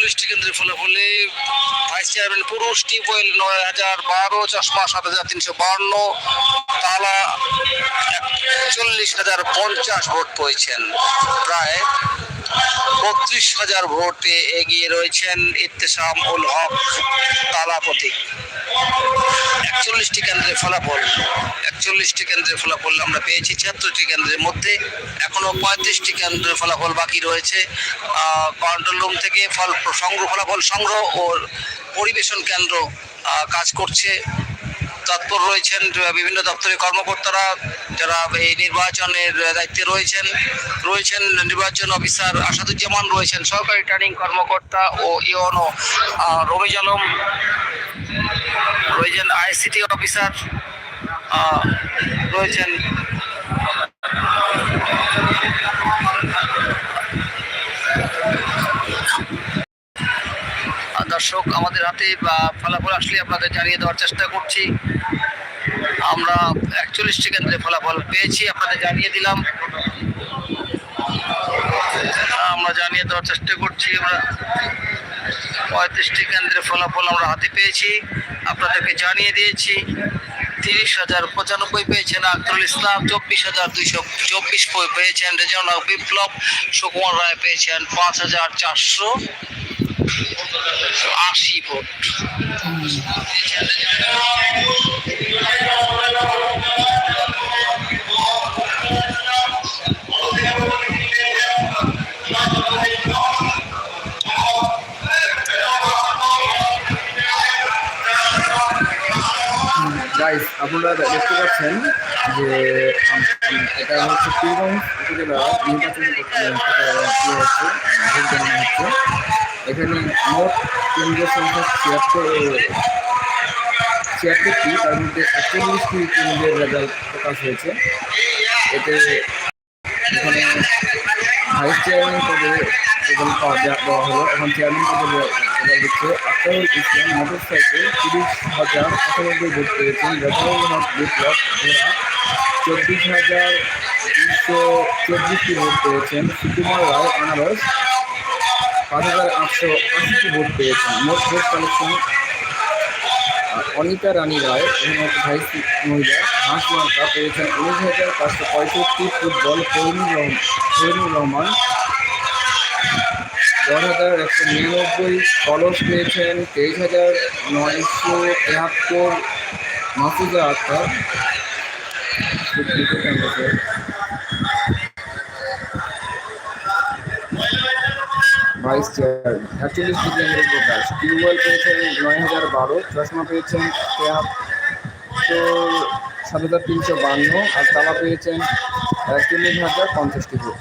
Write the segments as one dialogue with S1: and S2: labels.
S1: একচল্লিশটি কেন্দ্রের ফলাফলে vice chairman পুরুষ টিউবওয়েল নয় হাজার বারো, চশমা সাত হাজার তিনশো বান্ন, তালা চল্লিশ হাজার পঞ্চাশ ভোট পেয়েছেন। প্রায় বত্রিশ হাজার ভোটে এগিয়ে রয়েছেন ইত্তেসাম উল হক তালা প্রতীক একচল্লিশটি কেন্দ্রের ফলাফল, একচল্লিশটি কেন্দ্রের ফলাফল আমরা পেয়েছি, ছিয়াত্তরটি কেন্দ্রের মধ্যে এখনও পঁয়ত্রিশটি কেন্দ্রের ফলাফল বাকি রয়েছে। কন্ট্রোল রুম থেকে ফল সংগ্রহ ফলাফল সংগ্রহ ও পরিবেশন কেন্দ্র কাজ করছে। তৎপর রয়েছেন, বিভিন্ন দপ্তরের কর্মকর্তারা যারা এই নির্বাচনের দায়িত্বে রয়েছেন রয়েছেন নির্বাচন অফিসার আসাদুজ্জামান রয়েছেন সরকারি রিটার্নিং কর্মকর্তা ও ইওনো রমিজ আলম রয়েছেন, আইসিটি অফিসার রয়েছেন দর্শক আমাদের হাতে ফলাফল আসলে আপনাদের জানিয়ে দেওয়ার চেষ্টা করছি। আমরা একচল্লিশটি কেন্দ্রে ফলাফল পেয়েছি, আপনাদের জানিয়ে দিলাম। আমরা জানিয়ে দেওয়ার চেষ্টা করছি, আমরা পঁয়ত্রিশটি কেন্দ্রে ফলাফল আমরা হাতে পেয়েছি। আপনাদেরকে জানিয়ে দিয়েছি, তিরিশ হাজার পঁচানব্বই পেয়েছেন আখতারুল ইসলাম, চব্বিশ হাজার দুইশো চব্বিশ পেয়েছেন রেজাউল বিপ্লব, সুকুমার রায় পেয়েছেন পাঁচ হাজার চারশো। আশি
S2: আপনারা দেখতে পাচ্ছেন যে এটা হচ্ছে পীরগঞ্জ উপজেলা নির্বাচন হচ্ছে। এখানে মোট কেন্দ্রের সংখ্যা ছিয়াত্তর ছিয়াত্তরটি, তার মধ্যে একচল্লিশটি কেন্দ্রের রেজাল্ট প্রকাশ হয়েছে। এতে এখানে ভাইস চেয়ারম্যান পদে রেজাল্ট পাওয়া দেওয়া হলো এখন চেয়ারম্যান পদে রেজাল্ট দিচ্ছে আক্তারুল ইসলাম মোটর সাইকেল তিরিশ হাজার পঁচানব্বই ভোট পেয়েছেন। রেজাউল বিপ্লব ঘোড়া চব্বিশ হাজার দুশো চব্বিশটি ভোট পেয়েছেন। সুকুমার রায় আনারস পাঁচ হাজার আটশো আশিটি ভোট পেয়েছেন, মোট vote collection Anita Rani Roy vice মহিলা, হাঁস মার্কা পেয়েছেন উনিশ হাজার পাঁচশো পঁয়ষট্টি ফুটবল ফরিনুর রহমান ফরিনুর রহমান। দশ হাজার একশো নিরানব্বই কলস পেয়েছেন তেইশ হাজার নয়শো তেহাত্তর মাসুদা আক্তার। ভাইস চেয়ার একচল্লিশ কেন্দ্রের প্রকাশ। টিউবওয়েল পেয়েছেন নয় হাজার বারো, চশমা পেয়েছেন তেহাত্তর, সাত হাজার তিনশো বান্ন, আর তালা পেয়েছেন একচল্লিশ হাজার পঞ্চাশটি ভোট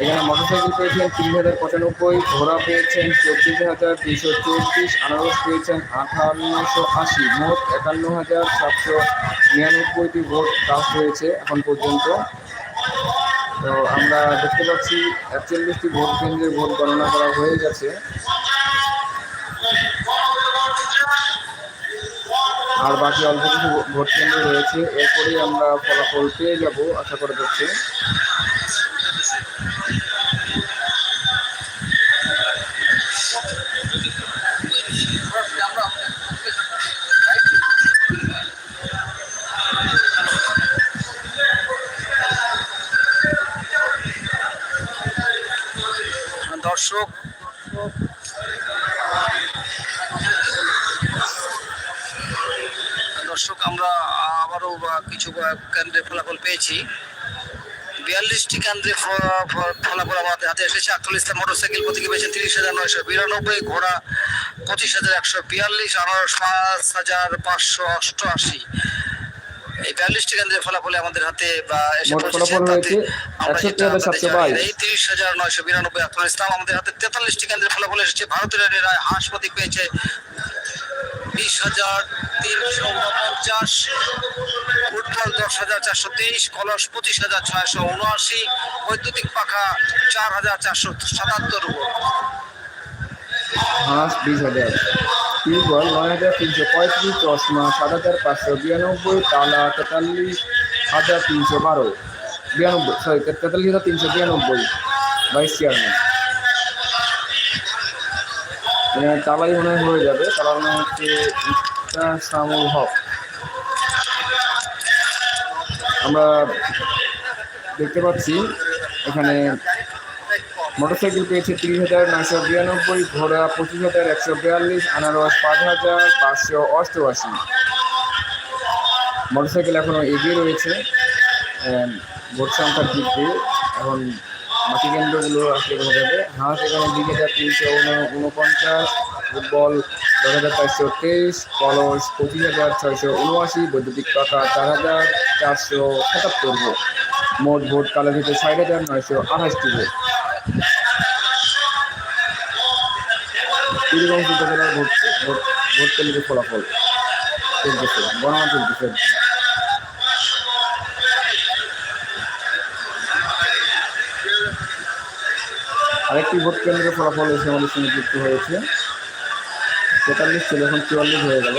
S2: এখানে মোটরসাইকেল পেয়েছেন তিন হাজার পঁচানব্বই, ঘোড়া পেয়েছেন চব্বিশ হাজার দুশো চব্বিশ, আনারস পেয়েছেন আঠান্নশো আশি, মোট একান্ন হাজার সাতশো নিরানব্বইটি ভোট কাস্ট হয়েছে এখন পর্যন্ত। তো আমরা দেখতে পাচ্ছি একচল্লিশটি ভোট কেন্দ্রে ভোট গণনা করা হয়ে গেছে। আর বাকি অল্প কিছু ভোট কেন্দ্র রয়েছে। এরপরেই আমরা ফলাফল পেয়ে যাব, আশা করে যাচ্ছি।
S1: দর্শক। দর্শক, আমরা আবারও কিছু কেন্দ্রে ফলাফল পেয়েছি। বিয়াল্লিশটি কেন্দ্রে ফলাফল আমাদের হাতে এসেছে। ইসলাম মোটরসাইকেল প্রতীকে পেয়েছেন তিরিশ হাজার নয়শো বিরানব্বই, ঘোড়া পঁচিশ হাজার একশো বিয়াল্লিশ, আনারস পাঁচ হাজার পাঁচশো অষ্টআশি। এই বিয়াল্লিশটি কেন্দ্রের ফলাফলে আমাদের হাতে বা এসে পৌঁছেছে
S2: ফলাফল
S1: তাতে আমরা যেটা
S2: 61,722
S1: আপনাদের জানিয়ে দেই, তিরিশ হাজার নয়শো বিরানব্বই আক্তারুল ইসলাম আমাদের হাতে তেতাল্লিশটি কেন্দ্রের ফলাফল এসেছে। ভারতের রায় হাঁস প্রতীক পেয়েছে বিশ হাজার তিনশো উনপঞ্চাশ ফুটবল দশ হাজার চারশো তেইশ কলস পঁচিশ হাজার ছয়শো উনআশি বৈদ্যুতিক পাখা চার হাজার চারশো সাতাত্তর
S2: হাঁস বিশ হাজার। টিউবওয়েল নয় হাজার তিনশো পঁয়ত্রিশ চশমা সাত হাজার পাঁচশো বিরানব্বই, তালা তেতাল্লিশ হাজার তিনশো বারো। বিরানব্বই সরি তেতাল্লিশ হাজার তিনশো বিরানব্বই ভাইস চেয়ারম্যান তালাই মনে হয় যাবে তালা মনে হচ্ছে ইস্তা সামুল হক। আমরা দেখতে পাচ্ছি এখানে মোটরসাইকেল পেয়েছে তিরিশ হাজার নয়শো বিরানব্বই, ঘোড়া পঁচিশ হাজার একশো বিয়াল্লিশ, আনারস পাঁচ হাজার পাঁচশো অষ্টআশি। মোটরসাইকেল এখনও এগিয়ে রয়েছে। ভোট সংখ্যার দিক দিয়ে এখন বাকি কেন্দ্রগুলো আসলে বোঝা যাবে। হাঁস এখানে দুই হাজার তিনশো উনপঞ্চাশ ফুটবল দশ হাজার চারশো তেইশ কলস পঁচিশ হাজার ছয়শো উনআশি বৈদ্যুতিক পাখা চার হাজার চারশো সাতাত্তর ভোট। মোট ভোট কালো ভিতরে ষাট হাজার নয়শো আঠাশটি ভোট। ভোট কেন্দ্রের ফলাফল আরেকটি ভোট কেন্দ্রের ফলাফল এসে আমাদের সঙ্গে যুক্ত হয়েছে। তেতাল্লিশ ছিল, এখন চুয়াল্লিশ হয়ে গেল।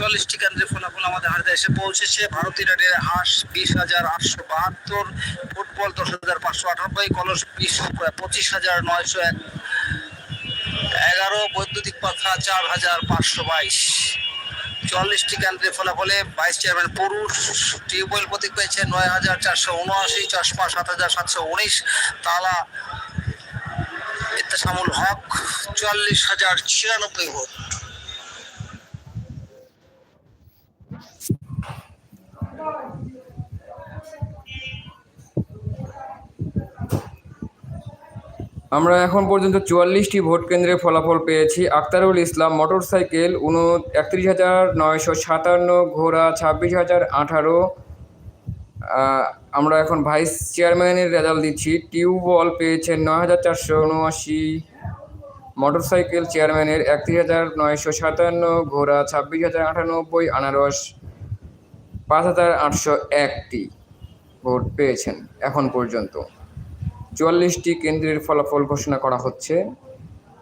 S1: চুয়াল্লিশটি কেন্দ্রের ফলাফল আমাদের হাতে এসে পৌঁছেছে। ভারতীয় রেডের হাঁস বিশ হাজার আটশো বাহাত্তর, ফুটবল দশ হাজার পাঁচশো আটানব্বই, কলস বিশ পঁচিশ হাজার নয়শো এক, এগারো, বৈদ্যুতিক পাখা চার হাজার পাঁচশো বাইশ। চুয়াল্লিশটি কেন্দ্রের ফলাফলে ভাইস চেয়ারম্যান পুরুষ টিউবওয়েল প্রতীক পেয়েছে নয় হাজার চারশো উনআশি, চশমা সাত হাজার সাতশো উনিশ, তালা ইত্তেসামুল হক চুয়াল্লিশ হাজার ছিয়ানব্বই ভোট।
S2: আমরা এখন পর্যন্ত চুয়াল্লিশটি ভোট কেন্দ্রে ফলাফল পেয়েছি। আক্তারুল ইসলাম মোটরসাইকেল উন একত্রিশ হাজার নয়শো সাতান্ন, ঘোড়া ছাব্বিশ হাজার আঠারো। আমরা এখন ভাইস চেয়ারম্যানের রেজাল্ট দিচ্ছি। টিউবওয়েল পেয়েছেন নয় হাজার চারশো উনআশি। মোটরসাইকেল চেয়ারম্যানের একত্রিশ হাজার নয়শো সাতান্ন, ঘোড়া ছাব্বিশ হাজার আটানব্বই, আনারস পাঁচ হাজার আটশো একটি ভোট পেয়েছেন এখন পর্যন্ত। চুয়াল্লিশটি কেন্দ্রের ফলাফল ঘোষণা করা হচ্ছে।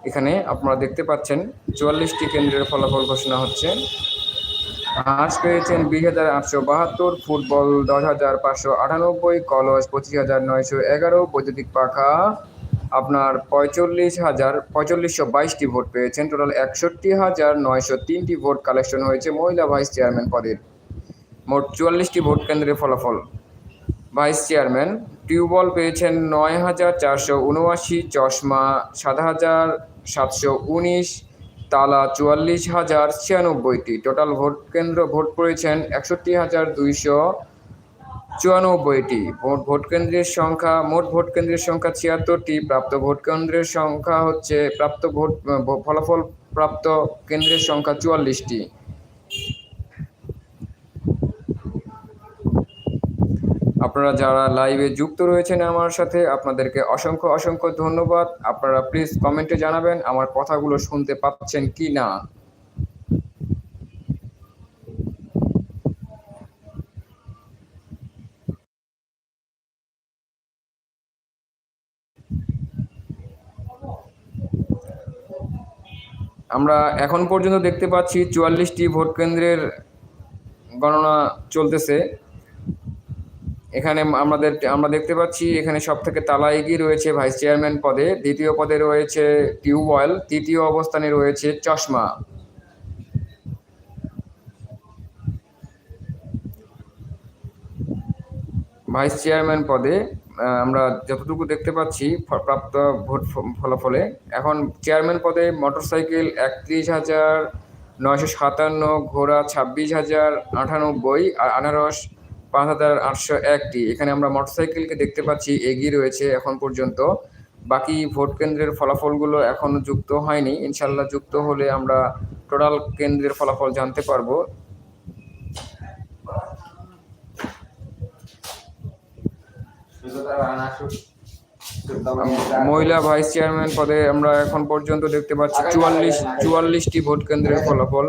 S2: এখানে আপনারা দেখতে পাচ্ছেন, চুয়াল্লিশটি কেন্দ্রের ফলাফল ঘোষণা হচ্ছে। হাঁস পেয়েছেন বিশ হাজার আটশো বাহাত্তর, ফুটবল দশ হাজার পাঁচশো আটানব্বই, কলস পঁচিশ হাজার নয়শো এগারো, বৈদ্যুতিক পাখা আপনার পঁয়তাল্লিশ হাজার পঁয়তাল্লিশশো বাইশটি ভোট পেয়েছেন। টোটাল একষট্টি হাজার নয়শো তিনটি ভোট কালেকশন হয়েছে মহিলা ভাইস চেয়ারম্যান পদের। মোট চুয়াল্লিশটি ভোট কেন্দ্রের ফলাফল। ভাইস চেয়ারম্যান, টিউবওয়েল পেয়েছেন নয় হাজার চারশো উনআশি, চশমা সাত হাজার সাতশো উনিশ, তালা চুয়াল্লিশ হাজার ছিয়ানব্বইটি। টোটাল ভোট কেন্দ্র, ভোট পড়েছেন একষট্টি হাজার দুইশো চুয়ানব্বইটি। ভোট ভোট কেন্দ্রের সংখ্যা, মোট ভোট কেন্দ্রের সংখ্যা ছিয়াত্তরটি। প্রাপ্ত ভোট কেন্দ্রের সংখ্যা হচ্ছে, প্রাপ্ত ভোট, ফলাফল প্রাপ্ত কেন্দ্রের সংখ্যা চুয়াল্লিশটি। আপনারা যারা লাইভে যুক্ত রয়েছেন আমার সাথে, আপনাদেরকে অসংখ্য অসংখ্য ধন্যবাদ। আপনারা প্লিজ কমেন্টে জানাবেন আমার কথাগুলো শুনতে পাচ্ছেন কি না। আমরা এখন পর্যন্ত দেখতে পাচ্ছি চুয়াল্লিশটি ভোট কেন্দ্রের গণনা চলতেছে। এখানে আমাদের আমরা দেখতে পাচ্ছি এখানে সব থেকে তালা এগিয়ে রয়েছে ভাইস চেয়ারম্যান পদে, দ্বিতীয় পদে রয়েছে টিউবওয়েল তৃতীয় অবস্থানে রয়েছে চশমা। ভাইস চেয়ারম্যান পদে আমরা যতটুকু দেখতে পাচ্ছি প্রাপ্ত ভোট ফলাফলে, এখন চেয়ারম্যান পদে মোটরসাইকেল একত্রিশ হাজার নয়শো সাতান্ন, ঘোড়া ছাব্বিশ হাজার আটানব্বই, আর আনারস পাঁচ হাজার আটশো একটি। এখানে আমরা মোটরসাইকেলকে দেখতে পাচ্ছি, এগিয়ে রয়েছে এখন পর্যন্ত। বাকি ভোট কেন্দ্রের ফলাফলগুলো এখনও যুক্ত হয়নি। ইনশাল্লাহ যুক্ত হলে আমরা টোটাল কেন্দ্রের ফলাফল জানতে পারব। মহিলা ভাইস চেয়ারম্যান পদে আমরা এখন পর্যন্ত দেখতে পাচ্ছি চুয়াল্লিশ, চুয়াল্লিশটি ভোট কেন্দ্রের ফলাফল।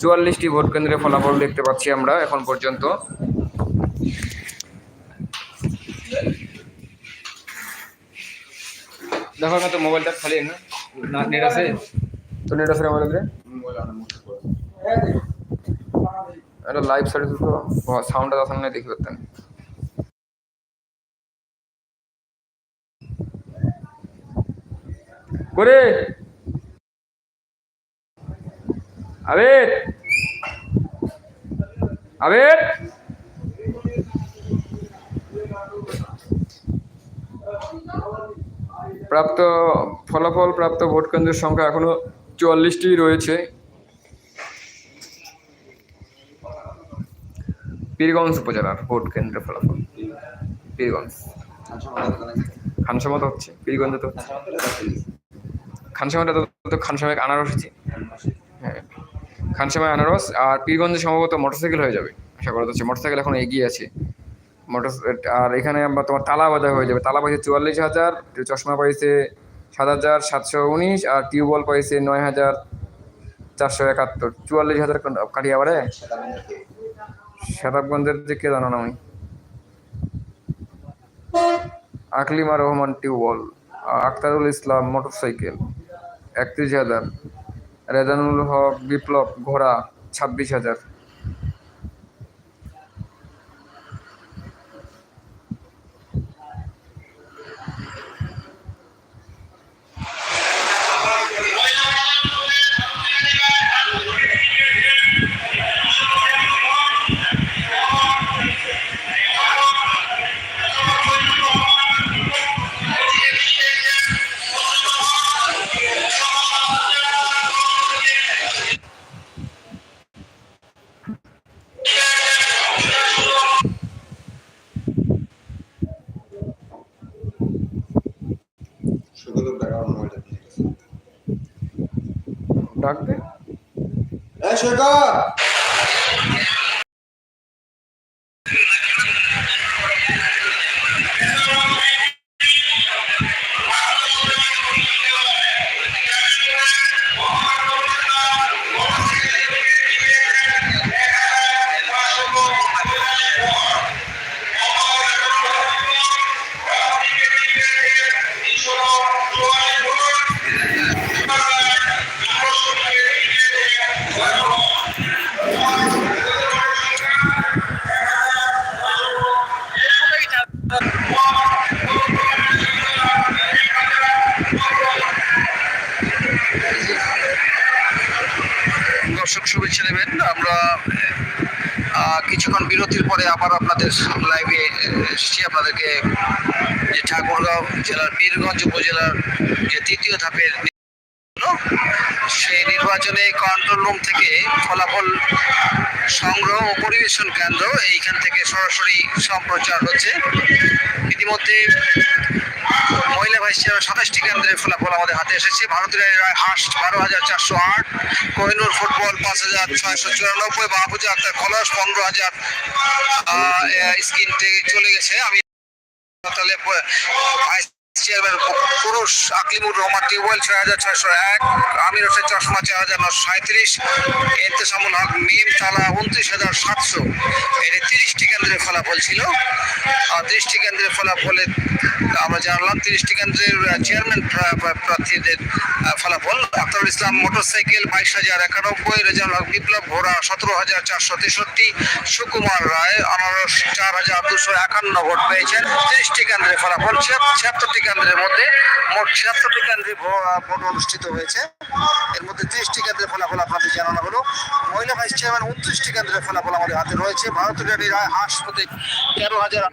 S2: চুয়াল্লিশটি ভোট কেন্দ্রের ফলাফল দেখতে পাচ্ছি আমরা এখন পর্যন্ত। দেখো না মোবাইলটা খালি না নেট আছে? তো নেট আছে মোবাইলে এটা লাইভ সার্ভিস তো সাউন্ডটা আসলে না দেখি পারতেন। করে! আবেদ। আবেদ। প্রাপ্ত ফলাফল, প্রাপ্ত ভোট কেন্দ্রের সংখ্যা এখনও চুয়াল্লিশটি রয়েছে। পীরগঞ্জ উপজেলার ভোট কেন্দ্রের ফলাফল। পীরগঞ্জ। খানসামা তো হচ্ছে, পীরগঞ্জে তো খানসামাটা তো খানসামায় আনারস হচ্ছে খানসামায় আনারস আর পীরগঞ্জে সম্ভবত মোটরসাইকেল হয়ে যাবে, আশা করা যাচ্ছে। মোটরসাইকেল এখন এগিয়ে আছে। মোটর আর এখানে আমরা তোমার তালা বাজা হয়ে যাবে। তালা পাইছে চুয়াল্লিশ হাজার, চশমা পাইছে সাত হাজার সাতশো উনিশ আর টিউবওয়েল পাইছে নয় হাজার চারশো একাত্তর। চুয়াল্লিশ হাজার কাটিয়ে আবারে শতাবগঞ্জের দিকে জানো না আমি? আকলিমা রহমান টিউবওয়েল আক্তারুল ইসলাম মোটরসাইকেল, একত্রিশ হাজার। রেজানুল হক বিপ্লব ঘোড়া ছাব্বিশ হাজার।
S3: এই শেখর
S1: নেবেন আমরা কিছুক্ষণ বিরতির পরে আবার আপনাদের লাইভে এসেছি। আপনাদেরকে যে ঠাকুরগাঁও জেলার পীরগঞ্জ উপজেলার যে তৃতীয় ধাপের সেই নির্বাচনে কন্ট্রোল রুম থেকে ফলাফল সংগ্রহ ও পরিবেশন কেন্দ্র এইখান থেকে সরাসরি সম্প্রচার হচ্ছে। ইতিমধ্যে মহিলা ভাইস চেয়ারম্যান সাতাশটি কেন্দ্রের ফলাফল আমাদের হাতে এসেছে। ভারতের হাঁস বারো হাজার চারশো আট, কোহিনুর ফুটবল পাঁচ হাজার ছয়শো চুরানব্বই মাহবুজা আক্তার খলস পনেরো হাজার স্কিন থেকে চলে গেছে। আমি তাহলে চেয়ারম্যান পুরুষ আকলিমুর রহমান টিউবওয়েল ছয় হাজার ছয়শো এক, আমির হোসেন চশমা চার হাজার নশো সাঁত্রিশ এন্তেসামুল হক মিম তালা উনত্রিশ হাজার সাতশো। এটি তিরিশটি কেন্দ্রের ফলাফল ছিল। আর তিরিশটি কেন্দ্রের ফলাফলে আমরা জানলাম তিরিশটি কেন্দ্রের চেয়ারম্যান প্রার্থীদের ফলাফল। আখতারুল ইসলাম মোটরসাইকেল বাইশ হাজার একানব্বই, রেজাউল হক বিপ্লব ঘোড়া সতেরো হাজার চারশো তেষট্টি, সুকুমার রায়, আনারস চার হাজার দুশো একান্ন ভোট পেয়েছেন। তিরিশটি কেন্দ্রের ফলাফল ছিয়াত্তরটি কেন্দ্রের মধ্যে মোট ছিয়াত্তরটি কেন্দ্রে ভোট অনুষ্ঠিত হয়েছে। এর মধ্যে ত্রিশটি কেন্দ্রে ফলাফল আপনাদের জানানো হলো। মহিলা ভাইস চেয়ারম্যান উনত্রিশটি কেন্দ্রে ফলাফল আমাদের হাতে রয়েছে। ভারতীয় রায় হাস প্রতি তেরো হাজার